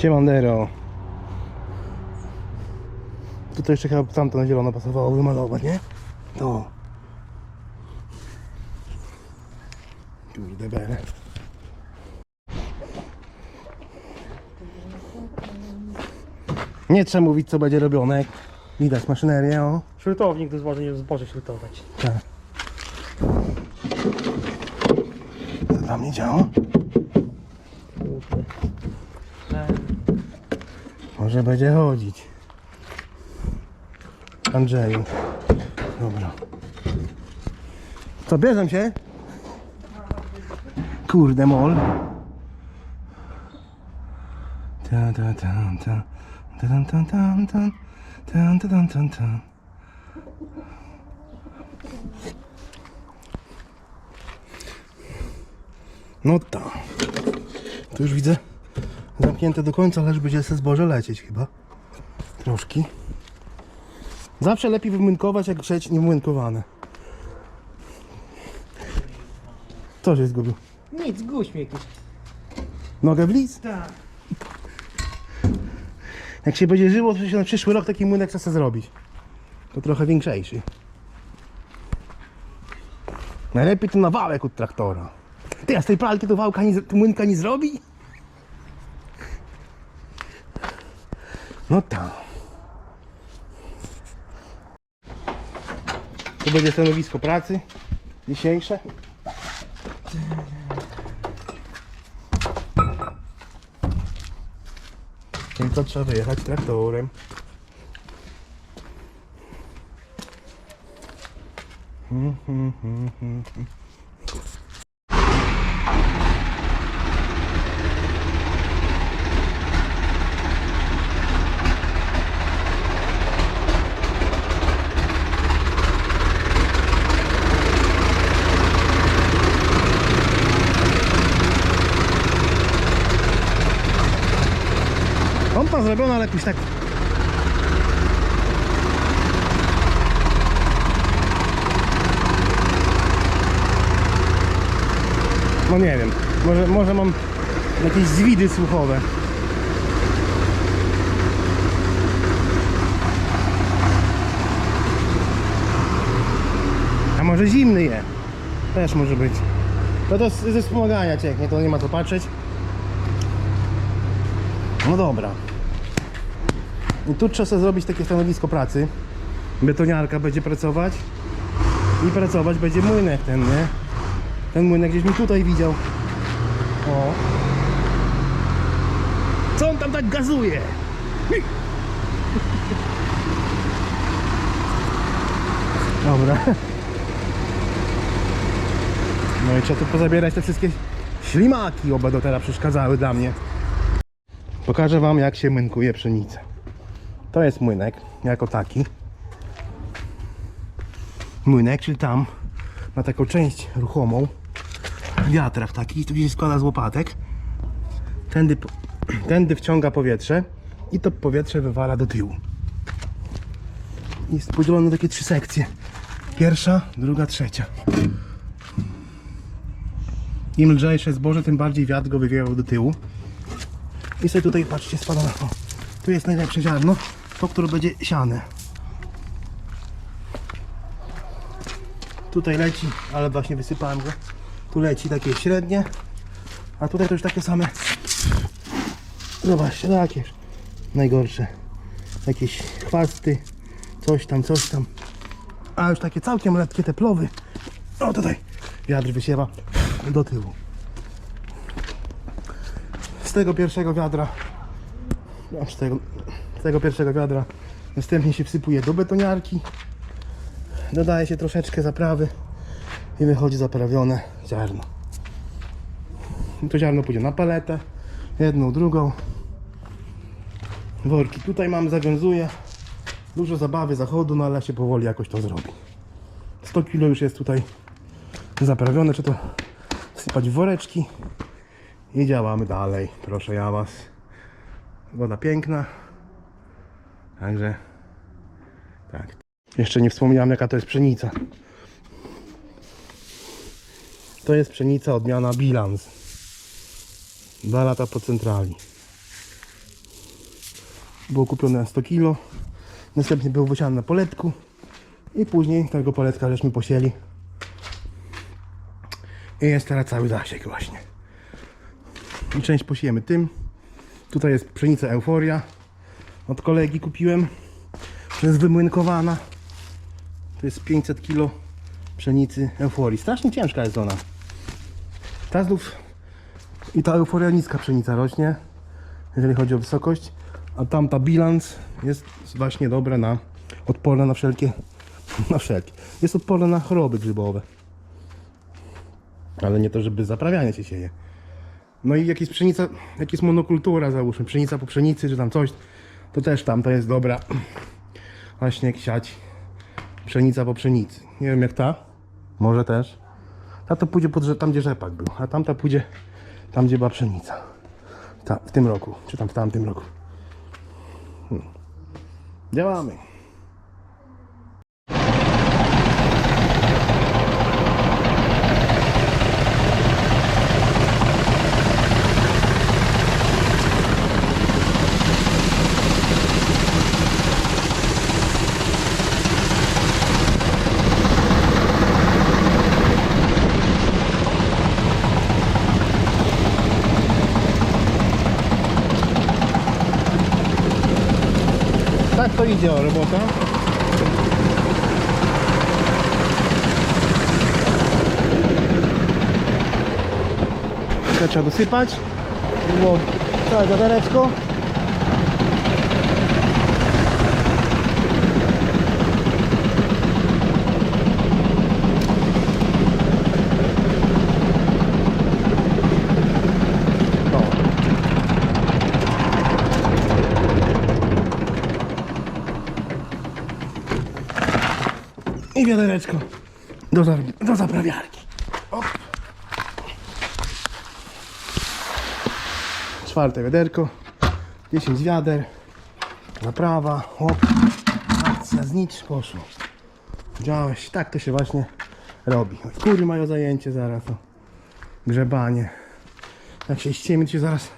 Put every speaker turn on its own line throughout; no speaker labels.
Ciemandero. Tutaj jeszcze chyba tamto na zielono pasowało wymalować, nie? To. Kurde bele. Nie trzeba mówić co będzie robione. Widać maszynerię, o.
Śrutownik do złożenia zboże śrutować.
Tak. Co tam nie działa? Może będzie chodzić. Andrzeju. Dobra. Co, bierzem się? Kurde mol. Ta ta ta ta. Ta ta ta ta ta. Ta ta ta ta ta. No tak. Tu już widzę zamknięte do końca, ale już będzie se zboże lecieć chyba. Troszki. Zawsze lepiej wymłynkować, jak sieć niewymłynkowane. Co się zgubił?
Nic, guś mi jakiś.
Nogę w lis?
Tak.
Jak się będzie żyło, to się na przyszły rok taki młynek chce zrobić. To trochę większejszy. Najlepiej to na wałek od traktora. Ty, a z tej pralki to wałka nie, młynka nie zrobi? No tak. To będzie stanowisko pracy dzisiejsze. Tylko trzeba wyjechać traktorem. Pompa zrobiona, ale jakoś tak... No nie wiem, może, może mam jakieś zwidy słuchowe. A może zimny je? Też może być. No to ze wspomagania cieknie, to nie ma co patrzeć. No dobra. I tu trzeba sobie zrobić takie stanowisko pracy. Betoniarka będzie pracować. I pracować będzie młynek ten, nie? Ten młynek gdzieś mi tutaj widział. O. Co on tam tak gazuje? Dobra. No i trzeba tu pozabierać te wszystkie ślimaki, oba do teraz przeszkadzały dla mnie. Pokażę Wam jak się młynkuje pszenicę. To jest młynek, jako taki. Młynek, czyli tam ma taką część ruchomą. Wiatrak taki, tu się składa z łopatek. Tędy, tędy wciąga powietrze i to powietrze wywala do tyłu. Jest podzielone na takie trzy sekcje. Pierwsza, druga, trzecia. Im lżejsze zboże, tym bardziej wiatr go wywiewał do tyłu. I sobie tutaj, patrzcie, spada na to. Tu jest najlepsze ziarno, to, które będzie siane. Tutaj leci, ale właśnie wysypałem go. Tu leci takie średnie, a tutaj to już takie same. Zobaczcie, takie już najgorsze. Jakieś chwasty, coś tam, coś tam. A już takie całkiem lekkie te plowy. O tutaj wiatr wysiewa do tyłu. Z tego pierwszego wiadra, no, z, tego, tego pierwszego wiadra, następnie się wsypuje do betoniarki, dodaje się troszeczkę zaprawy i wychodzi zaprawione ziarno. I to ziarno pójdzie na paletę, jedną, drugą. Worki tutaj mam, zawiązuję. Dużo zabawy, zachodu, no ale się powoli jakoś to zrobi. 100 kg już jest tutaj zaprawione, czy to wsypać w woreczki i działamy dalej, proszę ja was. Woda piękna. Także tak. Jeszcze nie wspomniałem jaka to jest pszenica. To jest pszenica odmiana bilans. Dwa lata po centrali. Było kupione na 100 kg. Następnie był wysiany na poletku. I później tego poletka żeśmy posieli. I jest teraz cały zasięg właśnie. I część posiejemy tym. Tutaj jest pszenica Euforia. Od kolegi kupiłem. To jest wymłynkowana. To jest 500 kg pszenicy Euforii. Strasznie ciężka jest ona. Ta znów i ta Euforia niska pszenica rośnie, jeżeli chodzi o wysokość. A tamta bilans jest właśnie dobra na odporna na wszelkie na wszelkie. Jest odporna na choroby grzybowe. Ale nie to, żeby zaprawianie się sieje. No i jak jest pszenica, jak jest monokultura załóżmy, pszenica po pszenicy czy tam coś, to też tam to jest dobra. Właśnie siać pszenica po pszenicy. Nie wiem jak ta, może też. Ta to pójdzie pod, tam gdzie rzepak był, a tamta pójdzie tam gdzie była pszenica. Ta, w tym roku, czy tam w tamtym roku. Hmm. Działamy. O robota. Trzeba dosypać. Było całe wiadereczko. I wiadereczko do, do zaprawiarki. Op. Czwarte wiaderko. 10 wiader. Zaprawa. Hop. Akcja znicz poszło. Widziałeś? Tak to się właśnie robi. Kury mają zajęcie zaraz. Grzebanie. Jak się ściemni, się zaraz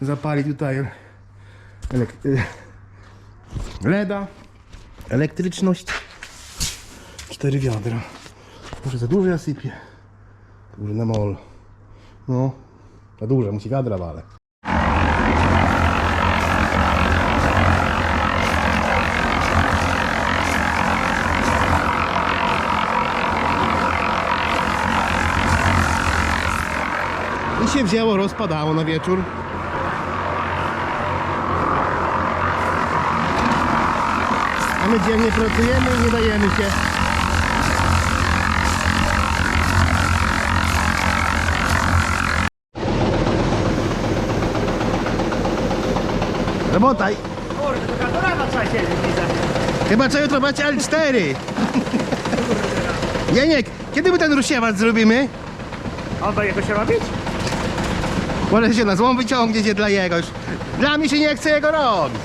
zapali tutaj elek- y, LEDa. Elektryczność. Cztery wiadra. Może za dużo ja sypię. Duże na mol. No, za duże, musi wiadra wale. I się wzięło, rozpadało na wieczór. A my dziennie pracujemy nie dajemy się. Robotaj.
Kurde, to katorana trzeba siedzieć, widzę.
Chyba co jutro macie L4. Jeniek, kiedy my ten rusiewacz zrobimy?
A on do jego się robić?
Może się na złą wyciągniecie dla jego już. Dla mnie się nie chce jego robić.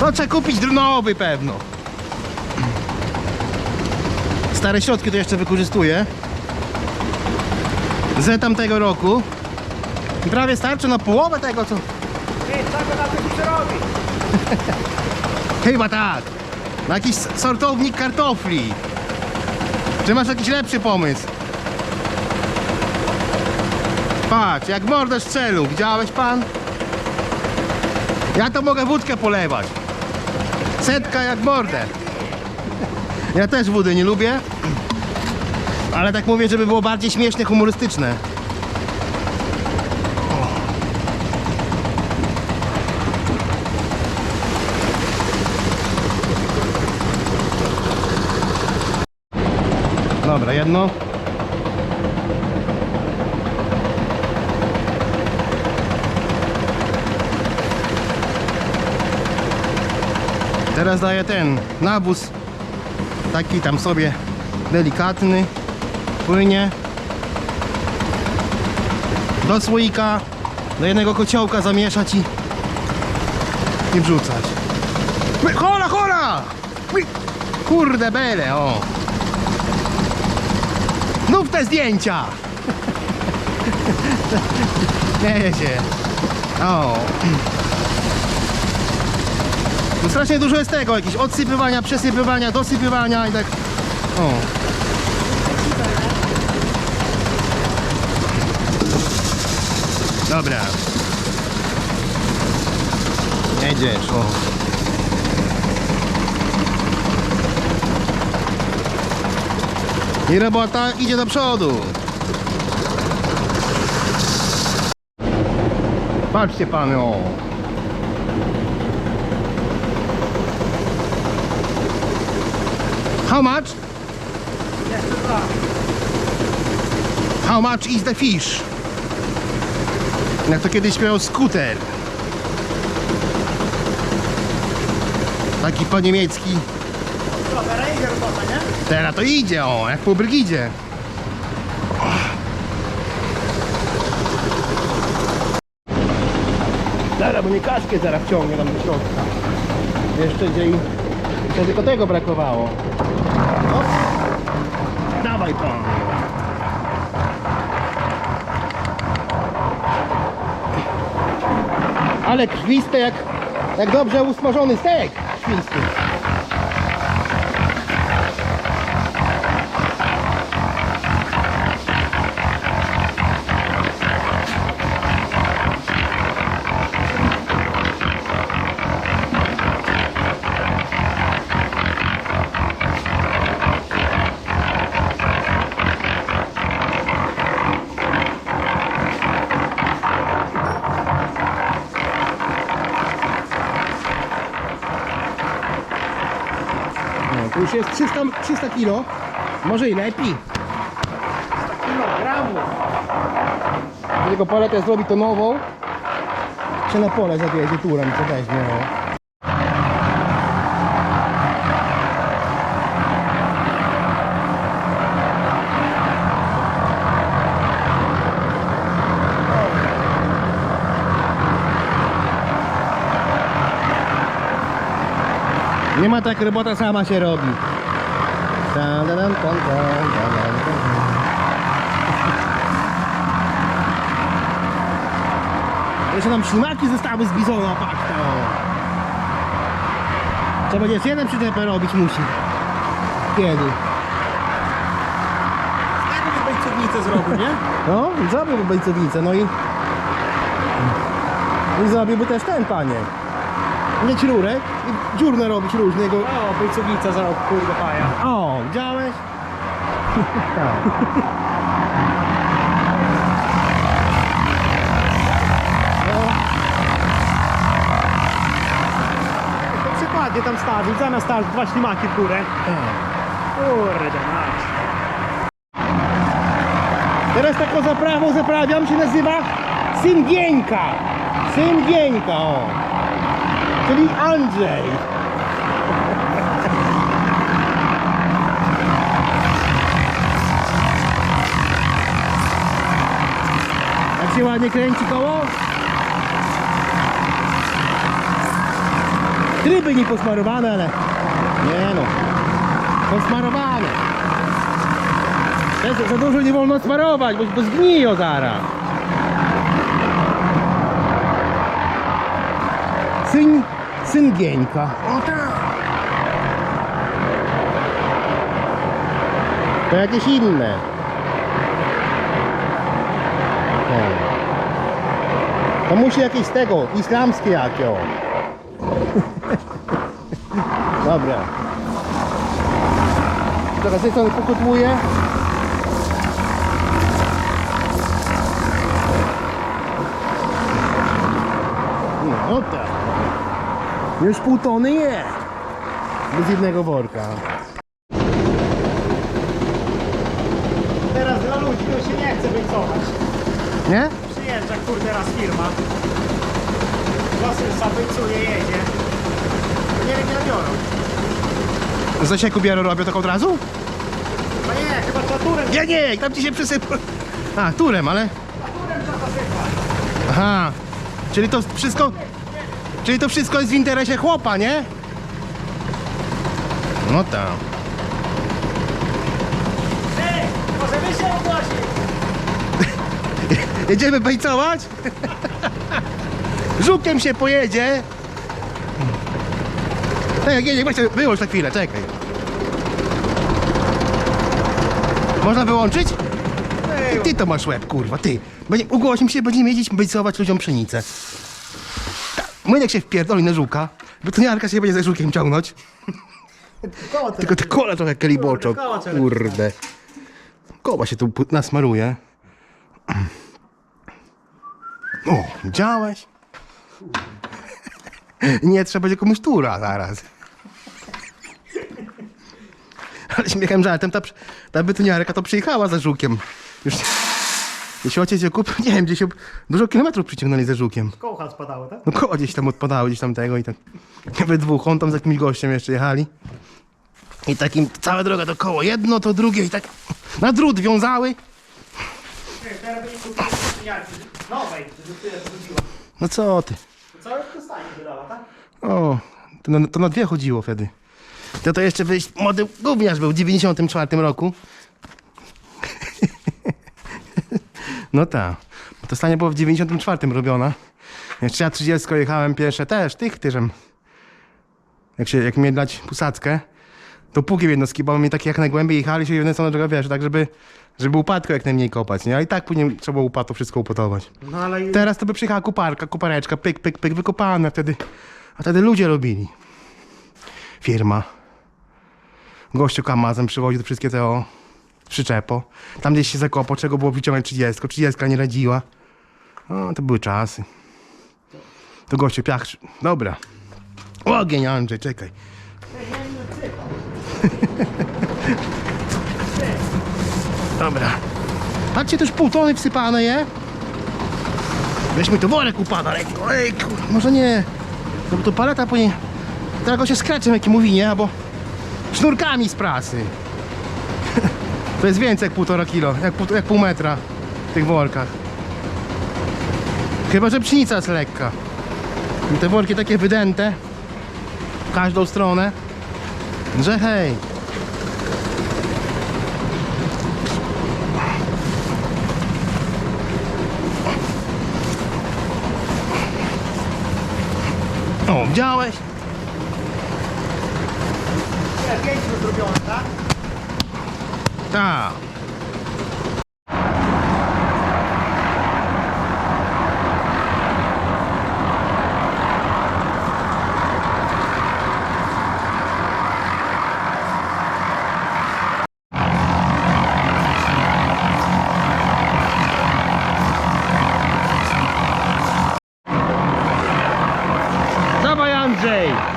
To trzeba kupić nowy pewno. Stare środki to jeszcze wykorzystuję. Z tamtego roku. Prawie starczy na połowę tego co...
Nie, czego na tym się robi?
Chyba tak. Na jakiś sortownik kartofli. Czy masz jakiś lepszy pomysł? Patrz, jak mordę strzelu. Widziałeś pan? Ja to mogę wódkę polewać. Setka jak mordę. Ja też wody nie lubię. Ale tak mówię, żeby było bardziej śmieszne, humorystyczne. Dobra, jedno. Teraz daję ten nawóz. Taki tam sobie delikatny. Płynie. Do słoika, do jednego kociołka zamieszać i, i wrzucać. Hola! My- Kurde bele, o! Znów te zdjęcia! Nie się. O. No strasznie dużo jest tego, jakieś odsypywania, przesypywania, dosypywania i tak. O. Dobra. Jedziesz, o. I robota idzie do przodu. Patrzcie pany. How much? How much is the fish? Jak to kiedyś śpiewał skuter. Taki po niemiecki.
Teraz idzie robota, nie?
Teraz to idzie, o, jak po brygidzie. Dobra, bo mnie kaszkę zaraz wciągnie tam do środka. Jeszcze. Jeszcze tylko tego brakowało. No. Dawaj pan. Ale krwiste jak, jak dobrze usmażony stek świński. Już jest 300, 300 kilo. Może i lepiej.
Kilogramów.
Tylko paletę zrobi to nową. Czy na pole zabierze turem, co weźmie. o. tak, robota sama się robi. Jeszcze nam ślimaki zostały z bizona, patrz to. Co będzie jeden przyczepę robić musi. Kiedy?
Tak by bejcownicę zrobił, nie?
No, zrobiłby bejcownicę, no i... I zrobiłby też ten, panie. Mieć rurek i dziurne robić różne jego...
O, bejcownica za kurde paja.
O, widziałeś? tak.
To przykładnie tam stawił, zamiast stawić dwa ślimaki w górę. Kurde mać.
Teraz taką zaprawą zaprawiam się nazywa Syngieńka. Syngieńka, o. Czyli Andrzej. Jak się ładnie kręci koło? Tryby nie posmarowane, ale... Nie no. Posmarowane. Za, za dużo nie wolno smarować, bo, bo zgniją zaraz. Syn, syngieńka. O tak. To jakieś inne. O. To musi jakieś tego, islamskie jakie o. Dobra. Teraz jest on pokotłuje. No tak. Już pół tony je. Bez jednego worka.
Teraz dla ludzi to się nie chce bejcować.
Nie?
Przyjeżdża kurde raz firma. Głosy zabejcuje, jedzie. Nie wiem, nie biorą.
Z zasieku biorą robią tak od razu?
No nie, chyba trzeba turem,
Nie, nie, tam ci się przysypał. A, turem, ale...
turem trzeba zasypać.
Aha. Czyli to wszystko... Czyli to wszystko jest w interesie chłopa, nie? No tak.
Ej, możemy się ogłosić.
Jedziemy bejcować? Żukiem się pojedzie. Nie, nie, właśnie wyłącz na chwilę, czekaj. Można wyłączyć? Ty, ty to masz łeb, kurwa, ty. Będzie, ugłośmy się, będziemy jeździć, bejcować ludziom pszenicę. Młynek się wpierdoli na żuka, bo to nie Arka się będzie za żukiem ciągnąć. Tylko te kola trochę keliboczą.
Kurde, koła trzeba
Kurde. Koła się tu pu- nasmaruje. O, widziałeś? Nie, trzeba będzie komuś tura zaraz. Ale śmiechem żartem, ta, przy- ta betoniarka to przyjechała za żukiem. Już, jeśli ojciec ją kupił, nie wiem, gdzieś ją dużo kilometrów przyciągnęli za żukiem.
Kołcha spadały, tak?
No koła gdzieś tam odpadały, gdzieś tam tego i tak. We dwóch, on tam z jakimś gościem jeszcze jechali. I takim, cała droga to koło, jedno to drugie i tak na drut wiązały.
Teraz będzie kupić kopniarki nowej, żeby tyle.
No co ty?
To całe dostanie wydała, tak?
O, to na, to na dwie chodziło wtedy. To to jeszcze wyjść, młody gówniarz był w 94 roku. No tak. Bo to stanie było w 94 robiona. Jeszcze ja 30 jechałem pierwsze też, tych tyżem. Jak się, jak mieli dać pusackę, to płukiem jednostki, bo mi takie jak najgłębiej jechali się jedne strony drogę, wiesz, tak żeby, żeby upadku jak najmniej kopać, nie? A i tak później trzeba upadku wszystko upotować.
No ale
Teraz to by przyjechała kuparka, kupareczka, pyk, pyk, pyk, wykopane wtedy. A wtedy ludzie robili. Firma. Gościu kamazem przywoził wszystkie te o przyczepo. Tam gdzieś się zakopał, czego było wyciągnąć 30. 30 nie radziła. O, to były czasy. To gościu piach. Dobra. Ogień Andrzej, czekaj. Dobra. Patrzcie, to już pół tony wsypane je. Weźmy tu worek upada, ale ej, kur- może nie. No bo to paleta później. Teraz go się skraczem, jaki mówi, nie? Albo sznurkami z prasy. To jest więcej jak półtora kilo, jak pół, jak pół metra w tych workach. Chyba, że pszenica jest lekka. I te worki takie wydęte w każdą stronę, że hej. O, widziałeś?
Teraz pięknie zrobione, tak?
Tak. Dawaj Andrzej!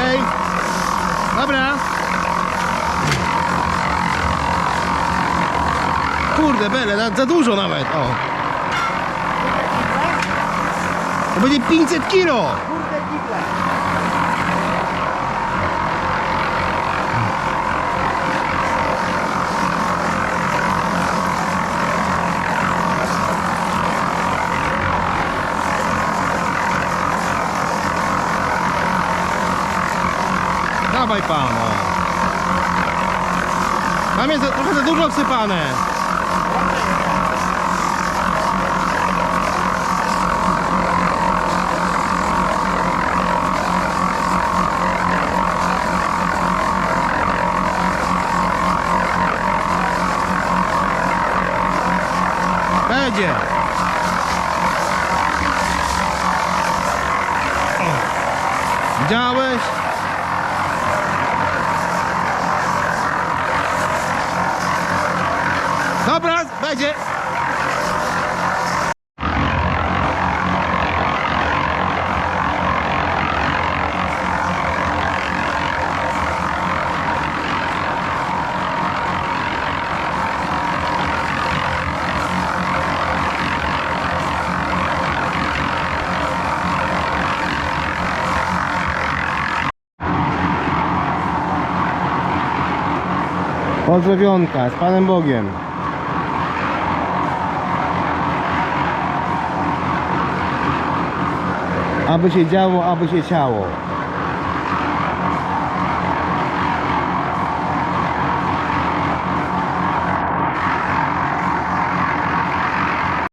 Okej. Dobra. Kurde, bele, za, dużo nawet. O. To będzie 500 kilo. Dawaj pan. O. Tam jest trochę za dużo wsypane. Pozdrowionka z Panem Bogiem. Aby się działo, aby się ciało.